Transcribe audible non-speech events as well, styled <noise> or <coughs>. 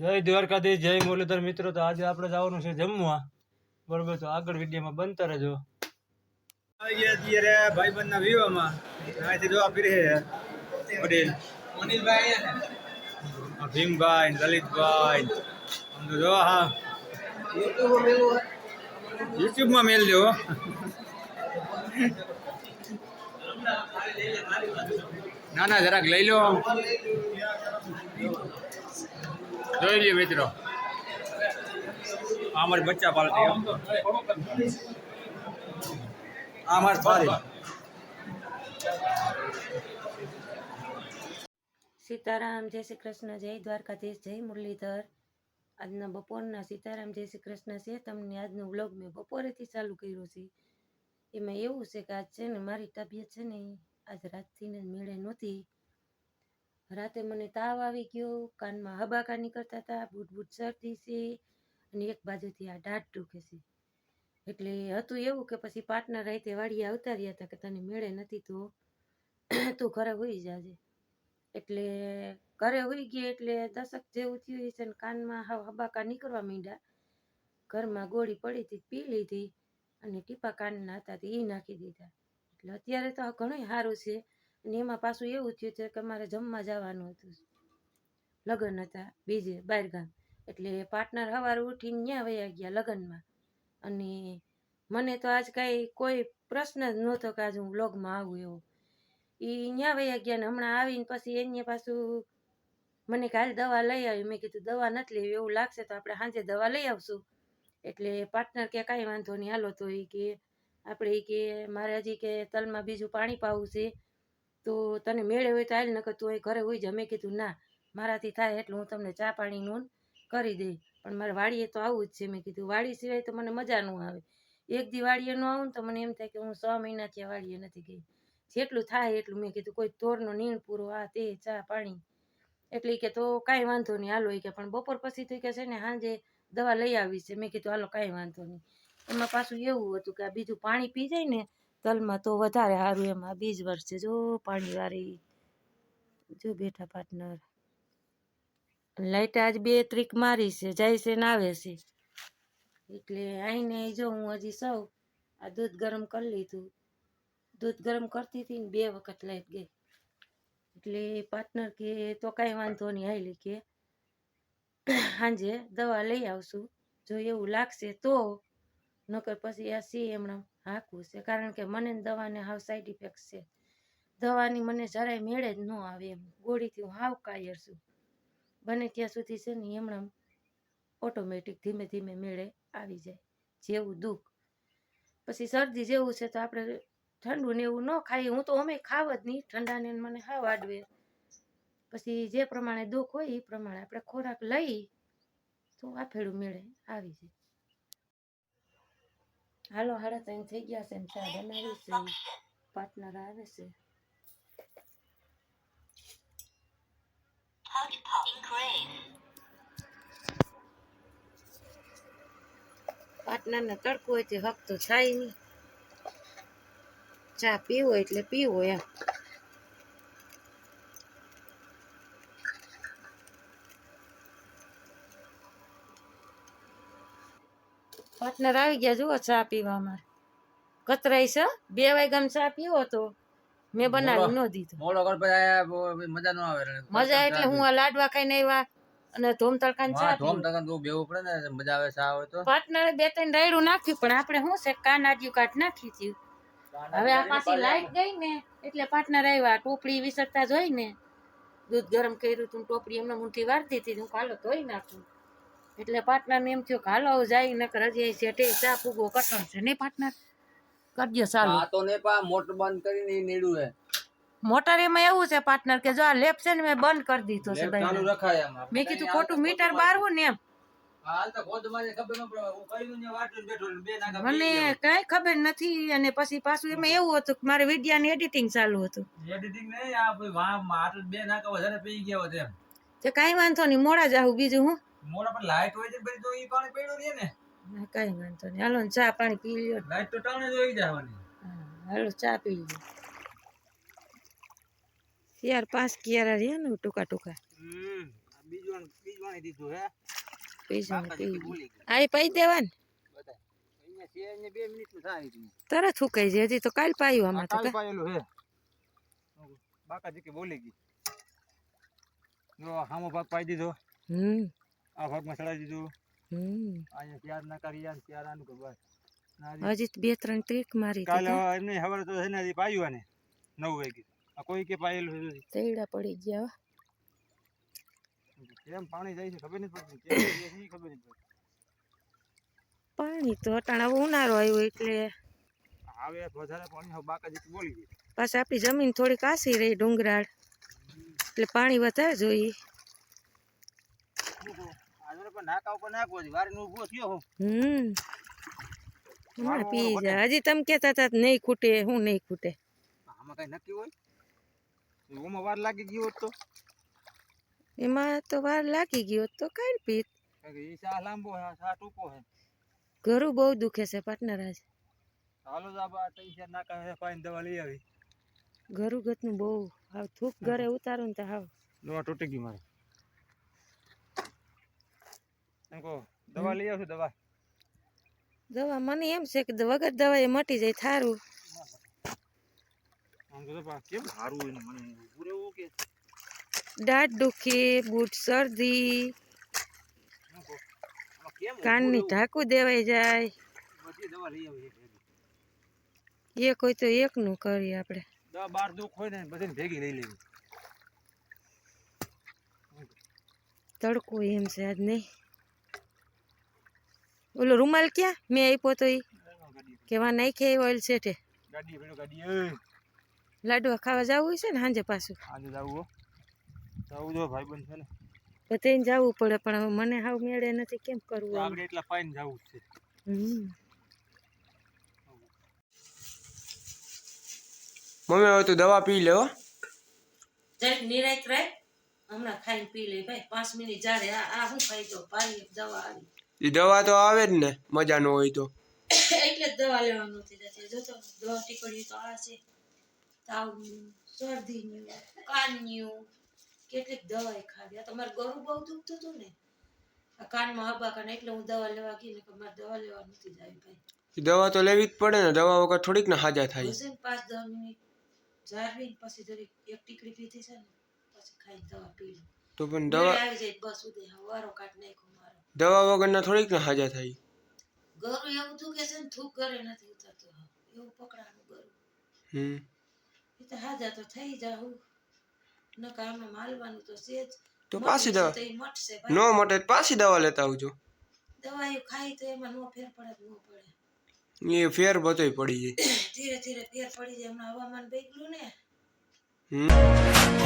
જય દ્વારકાધીશ જય મુરલીધર. મિત્રો તો આજે આપણે જવાનું છે જમવા. બરોબર તો આગળ વિડીયોમાં બનતા રહેજો. આવી ગયા અત્યારે ભાઈબંધના વિવાહમાં. અહીંથી જોવા ફીરે વડીલ. અનિલભાઈ ભીમભાઈ લલિતભાઈ. આમ તો જોવા હા. યુટ્યુબમાં મેલજો ના ના જરાક લઈ લો. જોઈ લ્યો મિત્રો. આ અમારી બચ્ચા પાલટી અમારી પારી સીતારામ જય શ્રી કૃષ્ણ જય દ્વારકાધીશ જય મુરલીધર. આજના બપોરના સીતારામ જય શ્રી કૃષ્ણ છે. તમને આજનો વ્લોગ મેં બપોરેથી ચાલુ કર્યો છે. એમાં એવું છે કે આજ છે ને મારી તબિયત છે ને આજ રાતથી ને મેળે નહોતી. રાતે મને તાવ આવી ગયો, કાનમાં હબાકા નીકળતા હતા બૂટ બૂટ શરદી છે અને એક બાજુથી આ દાઢ દુખે છે. એટલે હતું એવું કે પછી પાર્ટનર રાતે વાડીએ આવતા રહ્યા હતા કે તને મેળે નથી તો, <clears throat> તું ઘરે હોઈ જાજે. એટલે ઘરે હોઈ ગઈ એટલે દશક જેવું થયું છે ને કાનમાં હાવ હબાકા નીકળવા માંડ્યા. ઘરમાં ગોળી પડી હતી, પી લીધી અને ટીપા કાનના હતા તે એ નાખી દીધા. એટલે અત્યારે તો ઘણું સારું છે. અને એમાં પાછું એવું થયું છે કે મારે જમવા જવાનું હતું. લગ્ન હતા બીજે બહારગામ એટલે પાર્ટનર સવારે ઉઠીને ત્યાં વયા ગયા લગ્નમાં. અને મને તો આજ કાંઈ કોઈ પ્રશ્ન જ નહોતો કે આજ હું બ્લોગમાં આવું એવો. એ ત્યાં વયા ગયા ને હમણાં આવીને પછી એને પાછું મને કાલ દવા લઈ આવી. મેં કીધું, દવા નથી લેવી, એવું લાગશે તો આપણે સાંજે દવા લઈ આવશું. એટલે પાર્ટનર કે કાંઈ વાંધો નહીં. હાલો તો એ કે, આપણે એ કે, મારે હજી કે તલમાં બીજું પાણી પાવું છે. તો તને મેળે હોય તો આવી નકર તું અહીં ઘરે હોઈ જા. મેં કીધું, ના, મારાથી થાય એટલું હું તમને ચા પાણી નોન કરી દઈ. પણ મારે વાડીએ તો આવવું જ છે. મેં કીધું, વાડી સિવાય તો મને મજા ન આવે. એક દી વાડીએ ન આવું ને તો મને એમ થાય કે હું છ મહિનાથી આ વાડીએ નથી ગઈ. જેટલું થાય એટલું. મેં કીધું, કોઈ તોરનો નીણ પૂરો, આ તે ચા પાણી. એટલે કે, તો કાંઈ વાંધો નહીં. હાલો કે, પણ બપોર પછી તો કે છે ને સાંજે દવા લઈ આવી છે મેં કીધું, હાલો, કાંઈ વાંધો નહીં. એમાં પાછું એવું હતું કે આ બીજું પાણી પી જાય ને તલમાં તો વધારે સારું એમ, બીજ વર્ષે જો પાણી વાળી જો બેઠા પાર્ટનર લાઈટ આજ બે ત્રીક મારી છે, જાય છે ને આવે છે. એટલે આઈને જો હું હજી સૌ આ દૂધ ગરમ કરી લીધું. દૂધ ગરમ કરતી હતી ને બે વખત લાઈટ ગઈ. એટલે પાર્ટનર કે તો કાંઈ વાંધો નહીં, હાલી કે. સાંજે દવા લઈ આવશું. જો એવું લાગશે તો, નકર પછી આ સી હમણાં હાંકવું છે. કારણ કે મને દવાને હાવ સાઈડ ઇફેક્ટ છે. દવાની મને જરાય મેળે જ ન આવે એમ. ગોળીથી હું હાવ કાયર છું. બને ત્યાં સુધી છે ને હમણાં ઓટોમેટિક ધીમે ધીમે મેળે આવી જાય. જેવું દુઃખ. પછી શરદી જેવું છે તો આપણે ઠંડુ ને એવું ન ખાઈએ. હું તો અમે ખાવ જ નહીં ઠંડાને મને હાવ આડવે. પછી જે પ્રમાણે દુઃખ હોય એ પ્રમાણે આપણે ખોરાક લઈ તો આફેડું મેળે આવી જાય. હાલો, હાડા ત્રણ થઈ ગયા છે ચા બનાવી છે. પાર્ટનર આવે છે. પાર્ટનરને તડકો હોય તે હક તો થાય નહીં. ચા પીવો એટલે પીવો એમ. પાર્ટનર આવી ગયા જુઓ ચા પીવામાં. કતરાઈ છે? બે વાગ્યામાં ચા પીવો તો. મેં બનાવી ન દીધો. મોડો મજા ન આવે મજા એટલે હું આ લાડવા ખાઈને આવ્યા અને ધોમ તડકાની ચા ધોમ પીવી. તો બેવું પડે ને મજા આવે ચા હોય તો. પાર્ટનરે બે ત્રણ રાયડું નાખ્યું પણ આપણે શું છે કાનાડિયું કાઢ નાખી હતી હવે આ પાછી લાઈટ ગઈ ને એટલે પાર્ટનર આવ્યા ટોપડી વિસરતા જોઈ ને. દૂધ ગરમ કર્યું તું ટોપડી એમને મુઠ્ઠી વારતી હતી હું કાલો ધોઈ નાખું. એટલે પાર્ટનરને એમ થયું કે હાલો જાય નકર હજી શેઠે ચા પૂગો કઠણ છે નહીં પાર્ટનર કરજો ચાલુ. આ તો ને પા મોટર બંધ કરીને નીડું હે. મોટર એમાં એવું છે પાર્ટનર કે જો આ લેપ છે ને મેં બંધ કરી દીધો છે ચાલુ રખાય એમ. મેં કીધું ખોટું મીટર બારવું ને એમ. ન ને ને મને કઈ ખબર નથી અને પછી પાછું એમાં એવું હતું કે મારે વિડિયા એડિટિંગ ચાલુ હતું. એડિટિંગ નહીં આ બે નાકા વધારે પી ગયા એમ. તે કાંઈ વાંધો નહીં મોડા જાવું બીજું હું. મોડા પર લાઈટ હોય છે ને તો ઈ પાણી પડ્યું રહે ને. ના, કઈ વાંધો નહીં. હાલો ને ચા પાણી પી લ્યો. લાઈટ તો ટાણે જોઈ જવાની. હાલો ચા પી લ્યો. યાર પાંચ કિયારા રહ્યા ને ટૂંકા ટૂંકા? બીજવાણ બીજવાણી દીધું હે. પીઝા બાકા પી જેટલી બોલી ગઈ આ પૈ દેવાન. તરત જાય હજી તો કાલ પાયું આમાં તો પાયેલું હે. બાકાજી કે બોલી ગઈ. હામો ભાગ પાઈ દીધો. હમ. આ ભાગમાં ચડાવી દીધું. અહીંયા ત્યાર ના કરી યાર ત્યાર આનું ખબર હજી બે ત્રણ ટ્રીક મારી કાલે એમને ખબર તો છે ને હજી પાયું આને. નવ વાગે. આ કોઈ કે પાયેલું છે તેડા પડી ગયા કેમ પાણી જાય છે ખબર નથી પડતી. કેમ ખબર નથી પડતી. પાણી તો અટાણા ઉનાળો આવ્યો એટલે. આવે વધારે પાણી હવે જેટલું બોલી ગઈ પાછી આપણી જમીન થોડી કાસી રહી ડુંગરાળ. એટલે પાણી વધારે જોઈએ. હજી તમે કહેતા હતા નહીં ખૂટે હું નહીં ખૂટે. આમાં કઈ નક્કી હોય? ઓમાં વાર લાગી ગયો તો? એમાં તો વાર લાગી ગયો તો કઈ પીત. લાંબો હે સા ટૂંકો હે. ઘરું બહુ દુખે છે પાર્ટનર આજ. હાલો જ આ બા ત્રણ ચાર નાકા હે દવા લઈ આવી. ઘરું ગતનું બહુ. હાવ થૂક ઘરે ઉતારું ને તો હાવ. દવા તૂટી ગઈ મારે એમ કહો દવા લઈ આવશું દવા. દવા મને એમ છે કે વગર દવા એ મટી જાય થારું. કેમ હોય મને? એવું કે? દાઢ દુખી બૂટ શરદી. કાનની ઢાંકું દેવાઈ જાય. એક. એ કોઈ તો એકનું કરીએ આપણે. દવા બાર દુઃખ હોય ને બધી ભેગી લઈ લેવી. તડકો એમ છે આજ નહીં. ઓલો રૂમાલ ક્યાં? મેં આપ્યો તો એ કેવા નાખે ઓઇલ ગાડી પેલું ગાડી લાડવા ખાવા જવું હોય છે ને સાંજે પાછું? જો બધાને જવું પડે પણ હવે મને હાવ મેળે નથી કેમ કરવું આમ? આપણે એટલા પાઈને જવું છે. મમ્મી હવે તું દવા પી લે હો. નિરાય નિરાયત રહે હમણાં ખાઈને પી લે ભાઈ પાંચ મિનિટ જાડે. આ હું ખાઈ દો પાણી દવા આવી. એ દવા તો આવે જ ને મજાનો હોય તો. <coughs> એટલે જ દવા લેવાનું નથી જતી. જો તો દવા ટીકડી તો આ છે. તાવનું શરદીનું કાનનું કેટલીક દવાઈ ખાધી. આ તો મારે ગળું બહુ દુખતું હતું ને. આ કાનમાં હબા કાન એટલે હું દવા લેવા ગઈ ને કે મારે દવા લેવા નથી જાય ભાઈ. દવા તો લેવી જ પડે ને દવા વગર થોડીક ને હાજા થાય. હશે ને પાંચ દસ મિનિટ. જાળવીને પછી જરી એક ટીકડી પીધી છે ને પછી ખાઈ દવા પી તો પણ દવા આવી જાય બસ સુધી હવારો કાઢ નાખ્યો દવા વગરના થોડીક ને હાજા થાય. ગરુ એવું દુખે છે ને થૂક ઘરે નથી ઉતરતો એવું પકડાનું ગરુ. હમ. એ તો હાજા તો થઈ જાઉં નકા આમાં માલવાનું તો છે જ. તો પાછી દવા ન મટે પાછી દવા લેતા આવજો. દવા એ ખાઈ તો એમાં નો ફેર પડે નો પડે. એ ફેર બતોય પડી જાય. ધીરે ધીરે ફેર પડી જાય. હમણાં હવામાન બગડ્યું ને. હમ.